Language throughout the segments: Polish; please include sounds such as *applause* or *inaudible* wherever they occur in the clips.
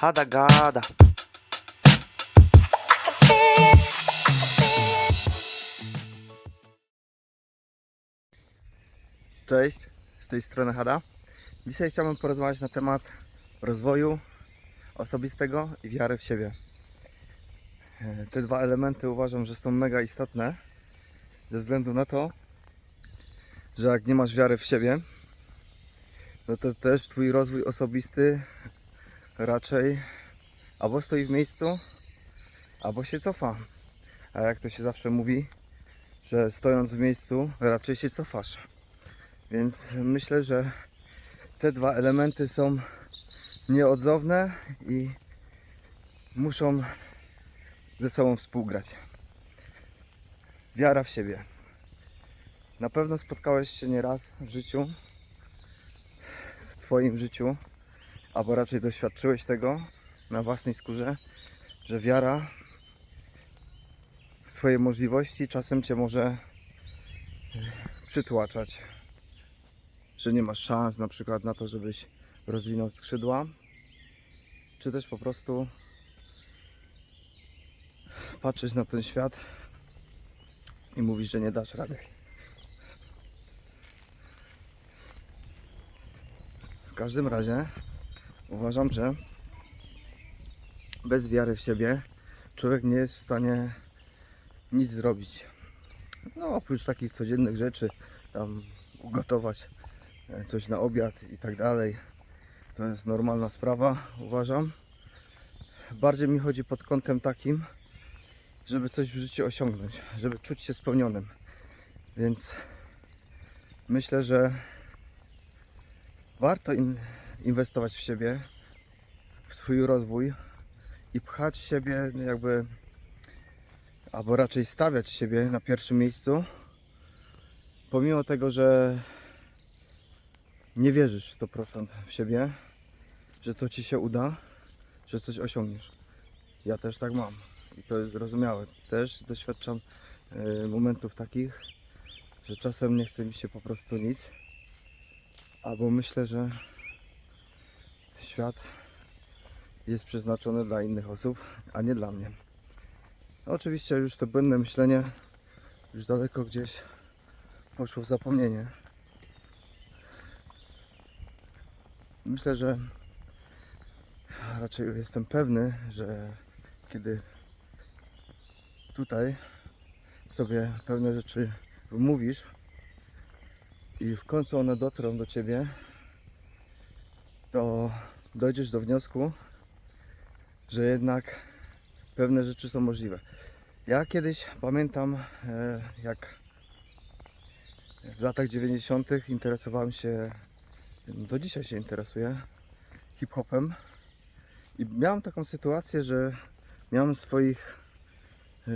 Hada gada. Cześć, z tej strony Hada. Dzisiaj chciałbym porozmawiać na temat rozwoju osobistego i wiary w siebie. E, Te dwa elementy uważam, że są mega istotne ze względu na to, że jak nie masz wiary w siebie, no to też Twój rozwój osobisty raczej albo stoi w miejscu, albo się cofa. A jak to się zawsze mówi, że stojąc w miejscu raczej się cofasz. Więc myślę, że te dwa elementy są nieodzowne i muszą ze sobą współgrać. Wiara w siebie. Na pewno spotkałeś się nieraz w życiu, w Twoim życiu, albo raczej doświadczyłeś tego na własnej skórze, że wiara w swoje możliwości czasem Cię może e, przytłaczać. Że nie masz szans na przykład na to, żebyś rozwinął skrzydła, czy też po prostu patrzysz na ten świat i mówisz, że nie dasz rady. W każdym razie uważam, że bez wiary w siebie człowiek nie jest w stanie nic zrobić. No oprócz takich codziennych rzeczy, tam ugotować e, coś na obiad i tak dalej. To jest normalna sprawa, uważam. Bardziej mi chodzi pod kątem takim, żeby coś w życiu osiągnąć, żeby czuć się spełnionym. Więc myślę, że warto in, inwestować w siebie, w swój rozwój i pchać siebie jakby, albo raczej stawiać siebie na pierwszym miejscu, pomimo tego, że nie wierzysz w 100% w siebie, że to ci się uda, że coś osiągniesz. Ja też tak mam i to jest zrozumiałe. Też doświadczam e, momentów takich, że czasem nie chce mi się po prostu nic, albo myślę, że świat jest przeznaczony dla innych osób, a nie dla mnie. Oczywiście już to błędne myślenie już daleko gdzieś poszło w zapomnienie. Myślę, że raczej jestem pewny, że kiedy tutaj sobie pewne rzeczy wymówisz i w końcu one dotrą do ciebie, to dojdziesz do wniosku, że jednak pewne rzeczy są możliwe. Ja kiedyś pamiętam, e, jak w latach 90. interesowałem się, do dzisiaj się interesuję hip-hopem i miałem taką sytuację, że miałem swoich e,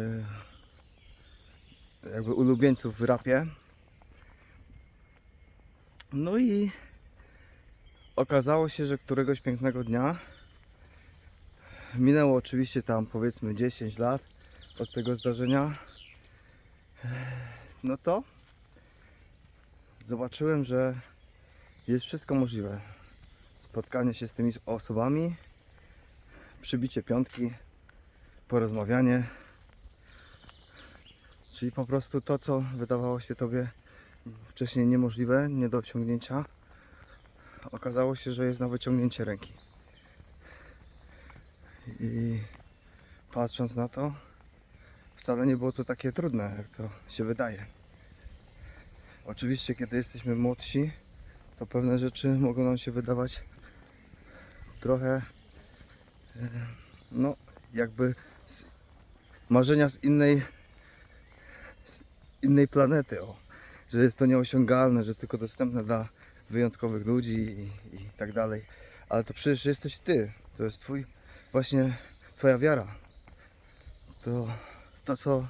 jakby ulubieńców w rapie. No i okazało się, że któregoś pięknego dnia minęło oczywiście tam powiedzmy 10 lat od tego zdarzenia. No to zobaczyłem, że jest wszystko możliwe. Spotkanie się z tymi osobami, przybicie piątki, porozmawianie. Czyli po prostu to, co wydawało się Tobie wcześniej niemożliwe, nie do osiągnięcia, okazało się, że jest na wyciągnięcie ręki. I patrząc na to, wcale nie było to takie trudne, jak to się wydaje. Oczywiście, kiedy jesteśmy młodsi, to pewne rzeczy mogą nam się wydawać trochę, e, no, jakby z marzenia z innej, z innej planety, o, że jest to nieosiągalne, że tylko dostępne dla wyjątkowych ludzi i, i tak dalej. Ale to przecież jesteś ty, to jest twój, właśnie twoja wiara. To, to co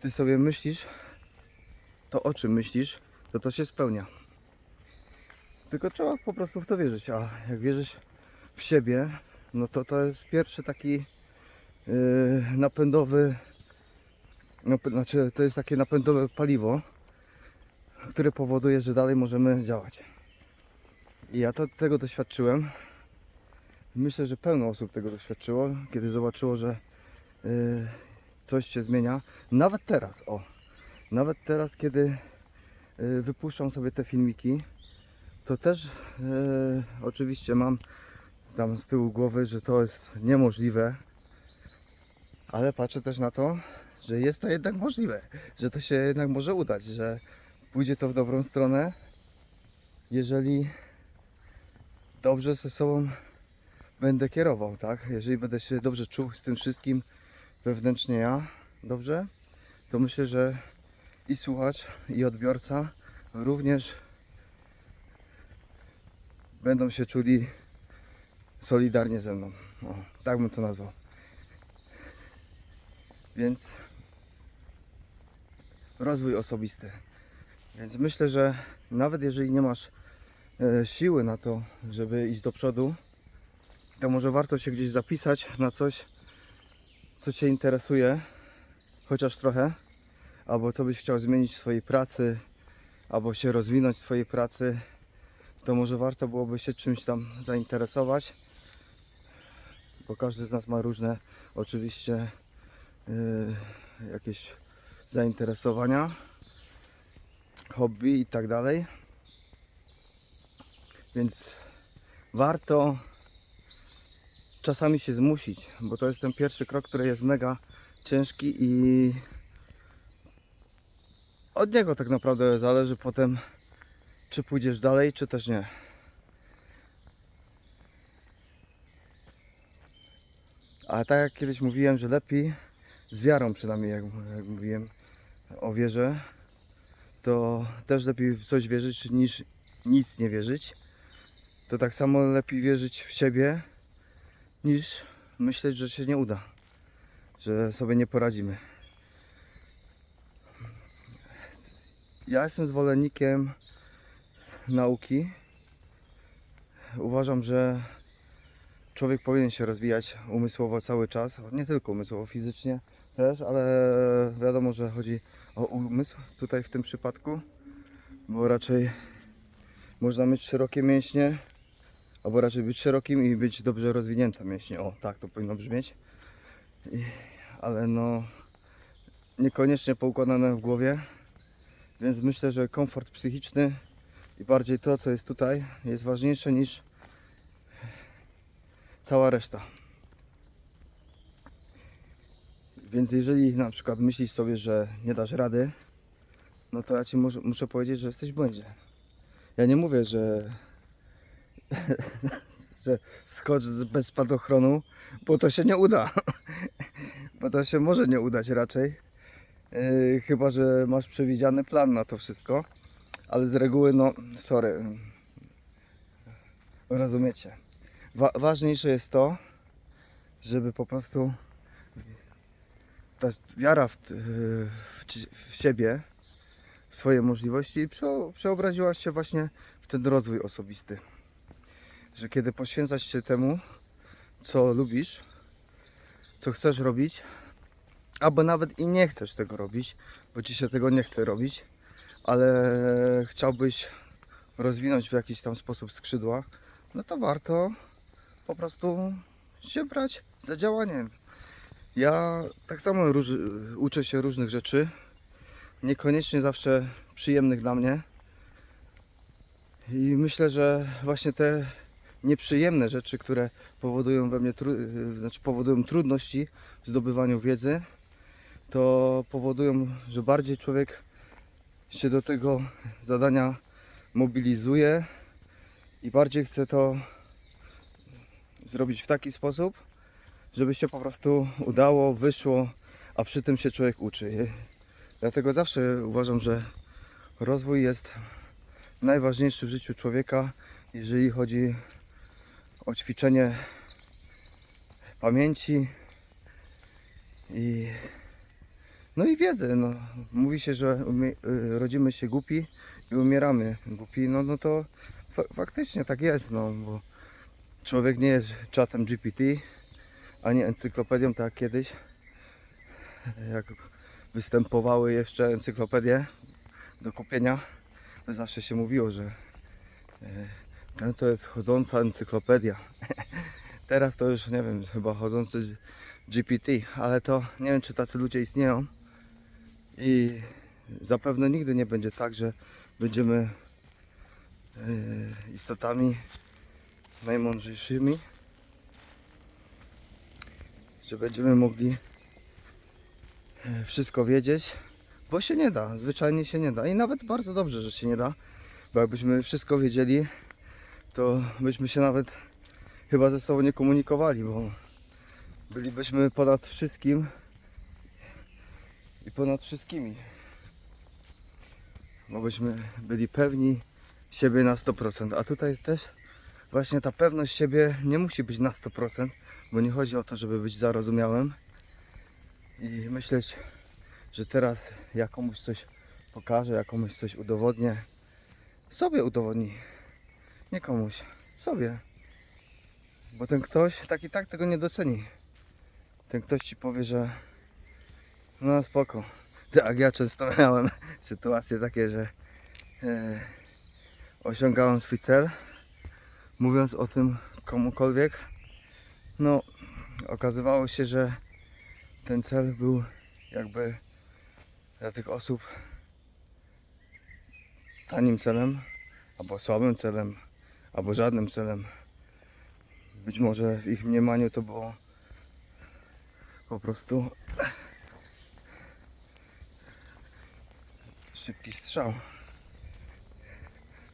ty sobie myślisz, to o czym myślisz, to to się spełnia. Tylko trzeba po prostu w to wierzyć, a jak wierzysz w siebie, no to to jest pierwszy taki yy, napędowy, no, znaczy to jest takie napędowe paliwo, które powoduje, że dalej możemy działać. I ja to, tego doświadczyłem myślę, że pełno osób tego doświadczyło, kiedy zobaczyło, że y, coś się zmienia. Nawet teraz, o, nawet teraz, kiedy y, wypuszczam sobie te filmiki, to też y, oczywiście mam tam z tyłu głowy, że to jest niemożliwe, ale patrzę też na to, że jest to jednak możliwe, że to się jednak może udać, że pójdzie to w dobrą stronę, jeżeli dobrze ze sobą będę kierował, tak? Jeżeli będę się dobrze czuł z tym wszystkim wewnętrznie ja, dobrze, to myślę, że i słuchacz, i odbiorca również będą się czuli solidarnie ze mną. O, tak bym to nazwał. Więc rozwój osobisty. Więc myślę, że nawet jeżeli nie masz e, siły na to, żeby iść do przodu, to może warto się gdzieś zapisać na coś, co Cię interesuje, chociaż trochę, albo co byś chciał zmienić w swojej pracy, albo się rozwinąć w swojej pracy, to może warto byłoby się czymś tam zainteresować, bo każdy z nas ma różne oczywiście yy, jakieś zainteresowania, hobby i tak dalej. Więc warto czasami się zmusić, bo to jest ten pierwszy krok, który jest mega ciężki i od niego tak naprawdę zależy potem, czy pójdziesz dalej, czy też nie. A tak jak kiedyś mówiłem, że lepiej z wiarą przynajmniej, jak, jak mówiłem o wierze, to też lepiej w coś wierzyć niż nic nie wierzyć. To tak samo lepiej wierzyć w siebie, niż myśleć, że się nie uda, że sobie nie poradzimy. Ja jestem zwolennikiem nauki. Uważam, że człowiek powinien się rozwijać umysłowo cały czas, nie tylko umysłowo, fizycznie też, ale wiadomo, że chodzi o umysł tutaj w tym przypadku, bo raczej można mieć szerokie mięśnie, albo raczej być szerokim i być dobrze rozwinięte mięśnie. O, tak to powinno brzmieć. I, ale no, niekoniecznie poukładane w głowie, więc myślę, że komfort psychiczny i bardziej to, co jest tutaj, jest ważniejsze niż cała reszta. Więc jeżeli na przykład myślisz sobie, że nie dasz rady, no to ja Ci muszę, muszę powiedzieć, że jesteś w błędzie. Ja nie mówię, że, *laughs* że skocz bez spadochronu, bo to się nie uda. *laughs* bo to się może nie udać raczej. Yy, chyba, że masz przewidziany plan na to wszystko. Ale z reguły, no, sorry. Rozumiecie. Wa- ważniejsze jest to, żeby po prostu ta wiara w, w, ci- w siebie, w swoje możliwości prze, przeobraziła się właśnie w ten rozwój osobisty. Że kiedy poświęcasz się temu, co lubisz, co chcesz robić, albo nawet i nie chcesz tego robić, bo ci się tego nie chce robić, ale chciałbyś rozwinąć w jakiś tam sposób skrzydła, no to warto po prostu się brać za działaniem. Ja tak samo uczę się różnych rzeczy, niekoniecznie zawsze przyjemnych dla mnie. I myślę, że właśnie te nieprzyjemne rzeczy, które powodują we mnie tru, znaczy powodują trudności w zdobywaniu wiedzy, to powodują, że bardziej człowiek się do tego zadania mobilizuje i bardziej chce to zrobić w taki sposób, żeby się po prostu udało, wyszło, a przy tym się człowiek uczy. Dlatego zawsze uważam, że rozwój jest najważniejszy w życiu człowieka, jeżeli chodzi o ćwiczenie pamięci i no i wiedzy. No. Mówi się, że y, rodzimy się głupi i umieramy głupi. No, no to fa faktycznie tak jest, no, bo człowiek nie jest czatem GPT, ani encyklopedią tak jak kiedyś. Jak występowały jeszcze encyklopedie do kupienia, to zawsze się mówiło, że e, ten to jest chodząca encyklopedia. *laughs* Teraz to już nie wiem, chyba chodzący GPT, ale to nie wiem czy tacy ludzie istnieją. I zapewne nigdy nie będzie tak, że będziemy yy, istotami najmądrzejszymi, że będziemy mogli yy, wszystko wiedzieć, bo się nie da, zwyczajnie się nie da i nawet bardzo dobrze, że się nie da, bo jakbyśmy wszystko wiedzieli, to byśmy się nawet chyba ze sobą nie komunikowali, bo bylibyśmy ponad wszystkim i ponad wszystkimi. Bo byśmy byli pewni siebie na 100%. A tutaj też właśnie ta pewność siebie nie musi być na 100%, bo nie chodzi o to, żeby być zarozumiałym i myśleć, że teraz ja komuś coś pokażę, ja komuś coś udowodnię. Sobie udowodni. Nie komuś. Sobie. Bo ten ktoś tak i tak tego nie doceni. Ten ktoś ci powie, że no spoko. Tak, ja często miałem *laughs* sytuacje takie, że e, osiągałem swój cel, mówiąc o tym komukolwiek. No, okazywało się, że ten cel był jakby dla tych osób tanim celem, albo słabym celem, albo żadnym celem. Być może w ich mniemaniu to było po prostu szybki strzał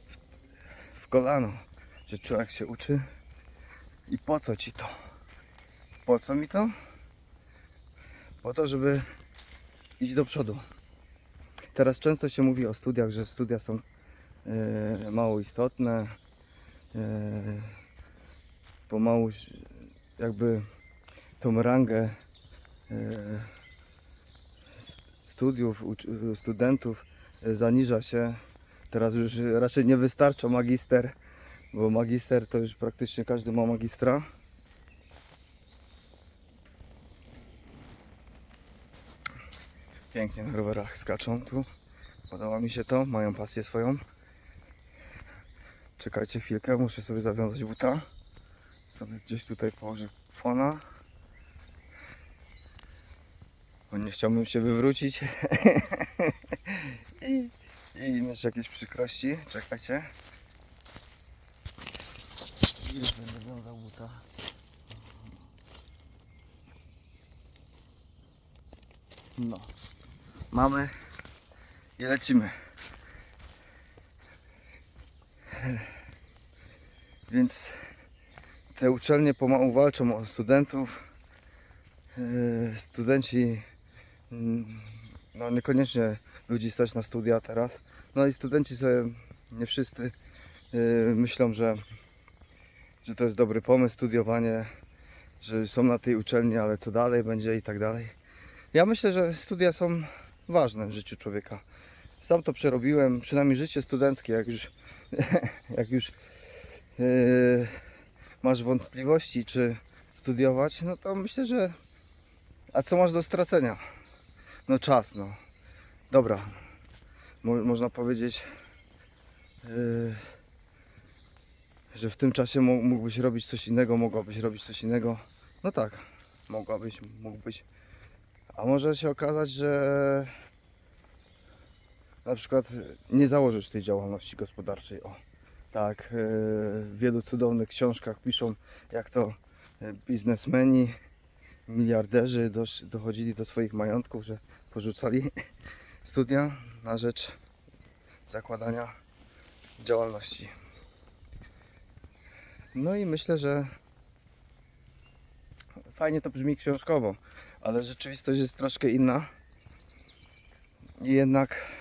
w, w kolano, że człowiek się uczy i po co ci to? Po co mi to? Po to, żeby iść do przodu. Teraz często się mówi o studiach, że studia są e, mało istotne, e, pomału jakby tą rangę st- studiów, studentów zaniża się. Teraz już raczej nie wystarcza magister, bo magister to już praktycznie każdy ma magistra. Pięknie na rowerach skaczą tu. Podoba mi się to, mają pasję swoją. Czekajcie chwilkę, muszę sobie zawiązać buta. Sobie gdzieś tutaj położę fona. Bo nie chciałbym się wywrócić. *laughs* I, I mieć jakieś przykrości. Czekajcie. Już będę wiązał buta. No. Mamy i lecimy. Więc te uczelnie pomału walczą o studentów. Yy, Studenci, mm, no niekoniecznie ludzi stać na studia teraz. No i studenci sobie nie wszyscy yy, myślą, że, że to jest dobry pomysł, studiowanie, że są na tej uczelni, ale co dalej będzie i tak dalej. Ja myślę, że studia są ważne w życiu człowieka. Sam to przerobiłem, przynajmniej życie studenckie, jak już, *laughs* jak już yy, masz wątpliwości, czy studiować, no to myślę, że. A co masz do stracenia? No czas, no. Dobra. Mo- można powiedzieć, yy, że w tym czasie mógłbyś robić coś innego, mogłabyś robić coś innego. No tak, mogłabyś, mógłbyś. A może się okazać, że na przykład nie założysz tej działalności gospodarczej. O, tak, e, w wielu cudownych książkach piszą, jak to e, biznesmeni, miliarderzy dochodzili do swoich majątków, że porzucali *laughs* studia na rzecz zakładania działalności. No i myślę, że fajnie to brzmi książkowo, ale rzeczywistość jest troszkę inna. I jednak,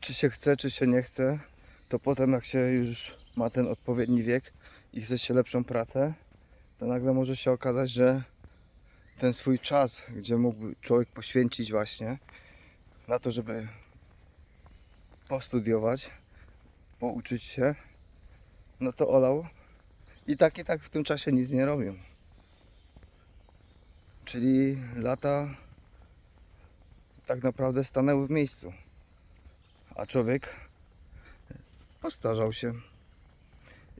czy się chce, czy się nie chce, to potem jak się już ma ten odpowiedni wiek i chce się lepszą pracę, to nagle może się okazać, że ten swój czas, gdzie mógłby człowiek poświęcić właśnie na to, żeby postudiować, pouczyć się, no to olał i tak i tak w tym czasie nic nie robił. Czyli lata tak naprawdę stanęły w miejscu. A człowiek postarzał się.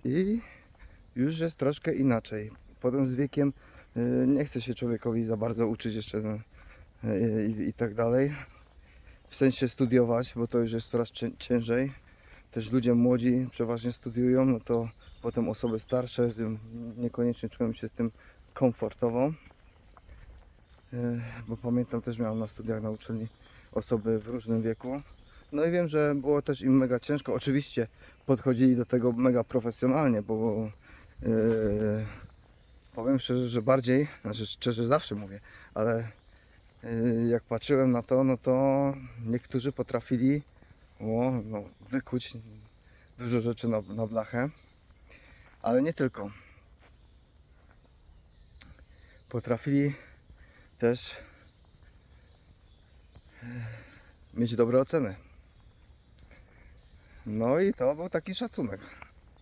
I już jest troszkę inaczej. Potem z wiekiem y, nie chce się człowiekowi za bardzo uczyć jeszcze y, i, i tak dalej. W sensie studiować, bo to już jest coraz cię- ciężej. Też ludzie młodzi przeważnie studiują, no to potem osoby starsze niekoniecznie czują się z tym komfortowo. Y, Bo pamiętam też miałem na studiach na uczelni osoby w różnym wieku. No i wiem, że było też im mega ciężko. Oczywiście podchodzili do tego mega profesjonalnie, bo yy, powiem szczerze, że bardziej, znaczy szczerze zawsze mówię, ale yy, jak patrzyłem na to, no to niektórzy potrafili o, no, wykuć dużo rzeczy na, na blachę, ale nie tylko. Potrafili też yy, mieć dobre oceny. No i to był taki szacunek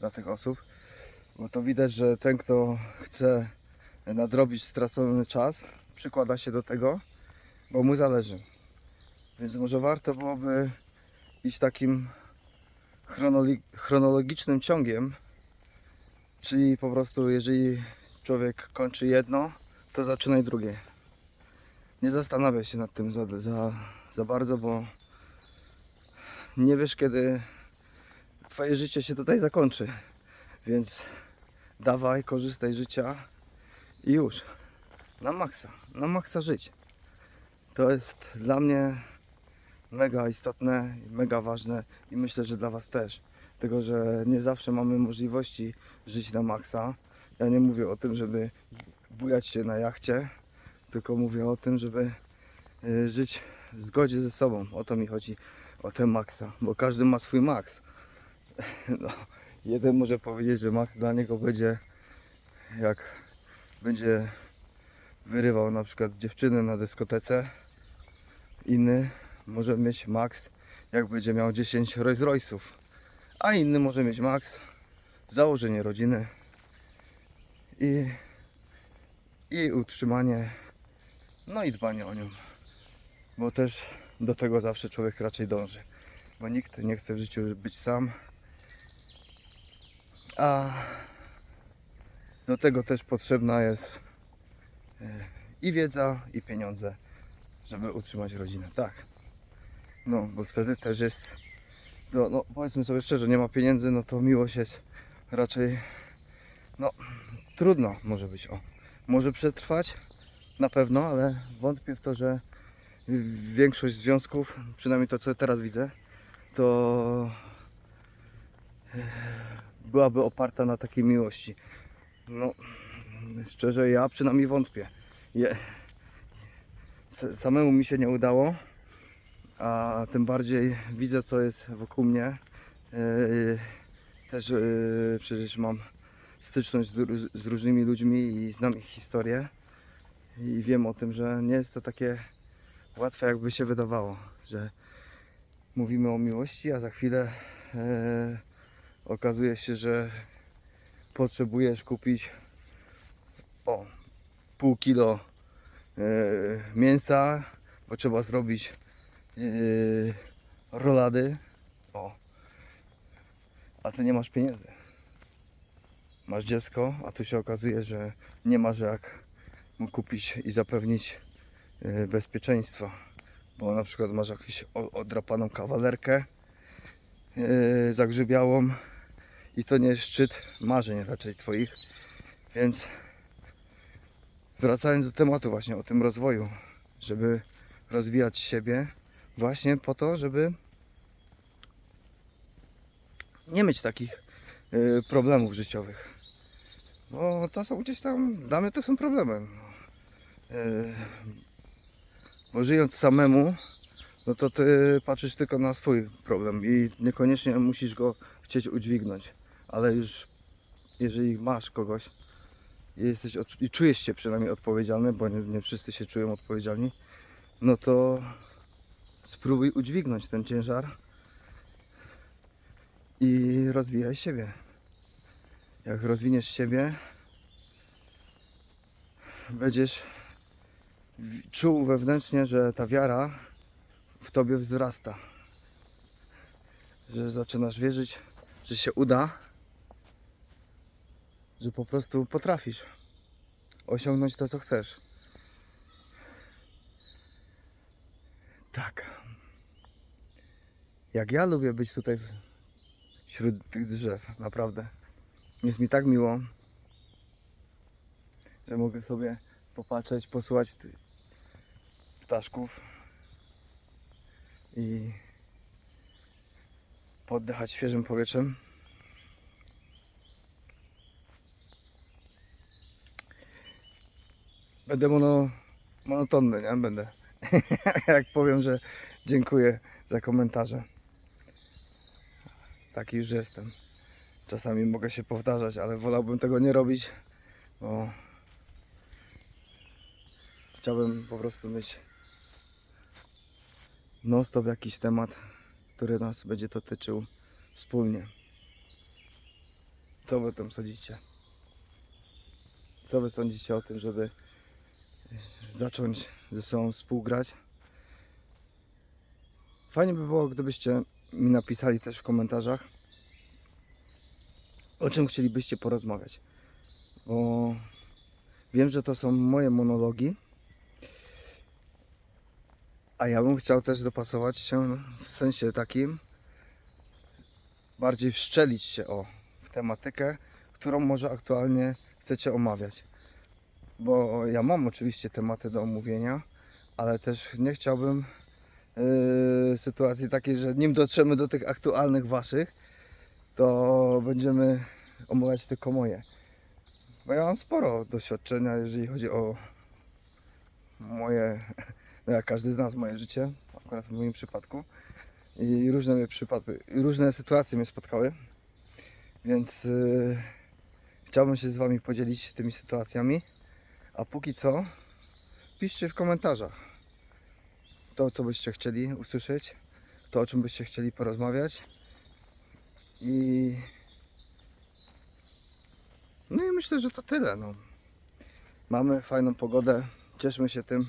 dla tych osób, bo to widać, że ten, kto chce nadrobić stracony czas, przykłada się do tego, bo mu zależy. Więc może warto byłoby iść takim chronologicznym ciągiem, czyli po prostu jeżeli człowiek kończy jedno, to zaczynaj drugie. Nie zastanawiaj się nad tym za, za, za bardzo, bo nie wiesz kiedy Twoje życie się tutaj zakończy. Więc dawaj, korzystaj życia i już. Na maksa, na maksa żyć. To jest dla mnie mega istotne, mega ważne i myślę, że dla Was też. Tego, że nie zawsze mamy możliwości żyć na maksa. Ja nie mówię o tym, żeby bujać się na jachcie, tylko mówię o tym, żeby y, żyć w zgodzie ze sobą. O to mi chodzi, o ten maksa, bo każdy ma swój maks. *laughs* No, jeden może powiedzieć, że Max dla niego będzie jak będzie wyrywał na przykład dziewczynę na dyskotece. Inny może mieć Max jak będzie miał 10 Rolls Royce'ów. A inny może mieć Max założenie rodziny i, i utrzymanie, no i dbanie o nią. Bo też do tego zawsze człowiek raczej dąży. Bo nikt nie chce w życiu być sam. A do tego też potrzebna jest e, i wiedza, i pieniądze, żeby utrzymać rodzinę. Tak. No, bo wtedy też jest. No, no powiedzmy sobie szczerze, nie ma pieniędzy, no to miłość jest raczej. No, trudno może być. O. Może przetrwać na pewno, ale wątpię w to, że większość związków, przynajmniej to co teraz widzę, to byłaby oparta na takiej miłości. No, szczerze, ja przynajmniej wątpię. Je, samemu mi się nie udało, a tym bardziej widzę, co jest wokół mnie. Yy, też yy, przecież mam styczność z, z różnymi ludźmi i znam ich historię. I wiem o tym, że nie jest to takie łatwe, jakby się wydawało, że mówimy o miłości, a za chwilę e, okazuje się, że potrzebujesz kupić o pół kilo e, mięsa, bo trzeba zrobić e, rolady. O. A ty nie masz pieniędzy. Masz dziecko, a tu się okazuje, że nie masz jak kupić i zapewnić e, bezpieczeństwa. Bo na przykład masz jakąś odrapaną kawalerkę yy, zagrzybiałą i to nie jest szczyt marzeń raczej Twoich. Więc wracając do tematu właśnie o tym rozwoju, żeby rozwijać siebie właśnie po to, żeby nie mieć takich yy, problemów życiowych. Bo to są gdzieś tam, dla mnie to są problemy. Yy, bo żyjąc samemu, no to ty patrzysz tylko na swój problem i niekoniecznie musisz go chcieć udźwignąć. Ale już jeżeli masz kogoś i, jesteś i czujesz się przynajmniej odpowiedzialny, bo nie, nie wszyscy się czują odpowiedzialni, no to spróbuj udźwignąć ten ciężar i rozwijaj siebie. Jak rozwiniesz siebie, będziesz czuł wewnętrznie, że ta wiara w tobie wzrasta. Że zaczynasz wierzyć, że się uda, że po prostu potrafisz. osiągnąć to, co chcesz. Tak. Jak ja lubię być tutaj wśród tych drzew, naprawdę. Jest mi tak miło, że mogę sobie popatrzeć, posłuchać ptaszków i poddychać świeżym powietrzem. Będę mono, monotonny, nie? Będę. *laughs* Jak powiem, że dziękuję za komentarze. Taki już jestem. Czasami mogę się powtarzać, ale wolałbym tego nie robić, bo chciałbym po prostu mieć non stop jakiś temat, który nas będzie dotyczył wspólnie. Co wy o tym sądzicie? Co wy sądzicie o tym, żeby zacząć ze sobą współgrać? Fajnie by było, gdybyście mi napisali też w komentarzach, o czym chcielibyście porozmawiać. Bo wiem, że to są moje monologi, a ja bym chciał też dopasować się w sensie takim, bardziej wszczelić się o w tematykę, którą może aktualnie chcecie omawiać. Bo ja mam oczywiście tematy do omówienia, ale też nie chciałbym yy, sytuacji takiej, że nim dotrzemy do tych aktualnych waszych, to będziemy omawiać tylko moje. Bo ja mam sporo doświadczenia, jeżeli chodzi o moje, jak każdy z nas, moje życie, akurat w moim przypadku. I różne mnie przypadki, różne sytuacje mnie spotkały. Więc yy, chciałbym się z Wami podzielić tymi sytuacjami. A póki co, piszcie w komentarzach to, co byście chcieli usłyszeć, to, o czym byście chcieli porozmawiać. I no i myślę, że to tyle. No. Mamy fajną pogodę, cieszmy się tym,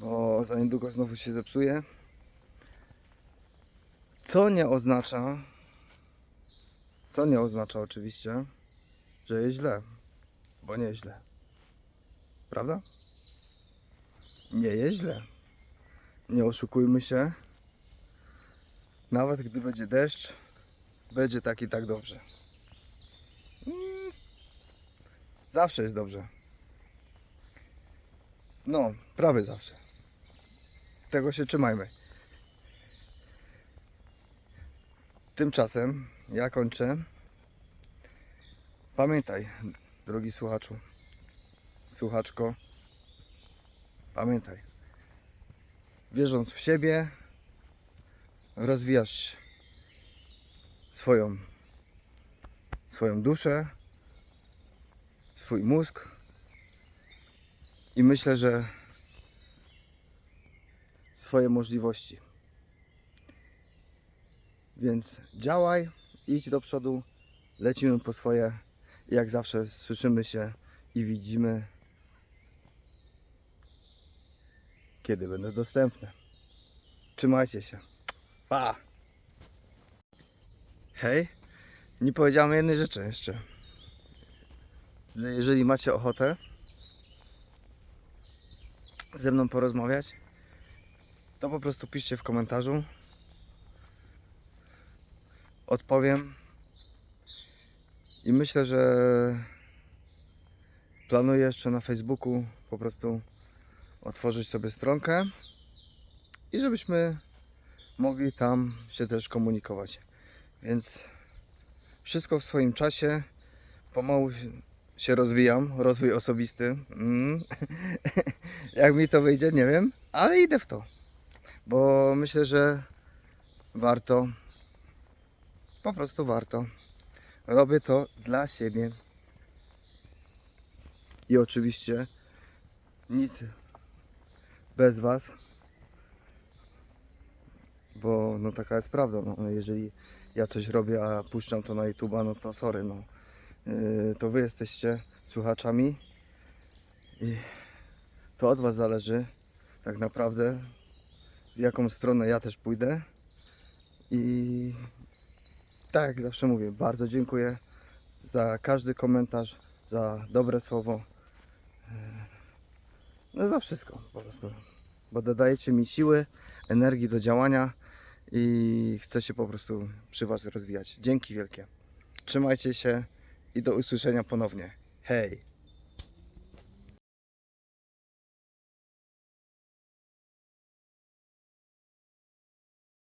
bo za niedługo znowu się zepsuje. Co nie oznacza, co nie oznacza oczywiście, że jest źle, bo nie jest źle. Prawda? Nie jest źle. Nie oszukujmy się. Nawet gdy będzie deszcz, będzie tak i tak dobrze. Zawsze jest dobrze. No, prawie zawsze. Tego się trzymajmy. Tymczasem ja kończę. Pamiętaj, drogi słuchaczu, słuchaczko, pamiętaj, wierząc w siebie, rozwijasz swoją, swoją duszę, swój mózg i myślę, że swoje możliwości. Więc działaj, idź do przodu, lecimy po swoje. Jak zawsze słyszymy się i widzimy, kiedy będą dostępne. Trzymajcie się. Pa! Hej, nie powiedziałem jednej rzeczy jeszcze. Że jeżeli macie ochotę ze mną porozmawiać, to po prostu piszcie w komentarzu. Odpowiem. I myślę, że planuję jeszcze na Facebooku po prostu otworzyć sobie stronkę i żebyśmy mogli tam się też komunikować. Więc wszystko w swoim czasie. Pomału się- rozwijam, rozwój osobisty. Mm. *laughs* Jak mi to wyjdzie, nie wiem, ale idę w to. Bo myślę, że warto. Po prostu warto. Robię to dla siebie. I oczywiście nic bez Was. Bo no taka jest prawda. No, jeżeli ja coś robię, a puszczam to na YouTube'a, no to sorry, no. Yy, to Wy jesteście słuchaczami i to od Was zależy tak naprawdę w jaką stronę ja też pójdę i tak jak zawsze mówię, bardzo dziękuję za każdy komentarz, za dobre słowo. no za wszystko po prostu. Bo dodajecie mi siły, energii do działania i chcę się po prostu przy Was rozwijać. Dzięki wielkie. Trzymajcie się i do usłyszenia ponownie. Hej!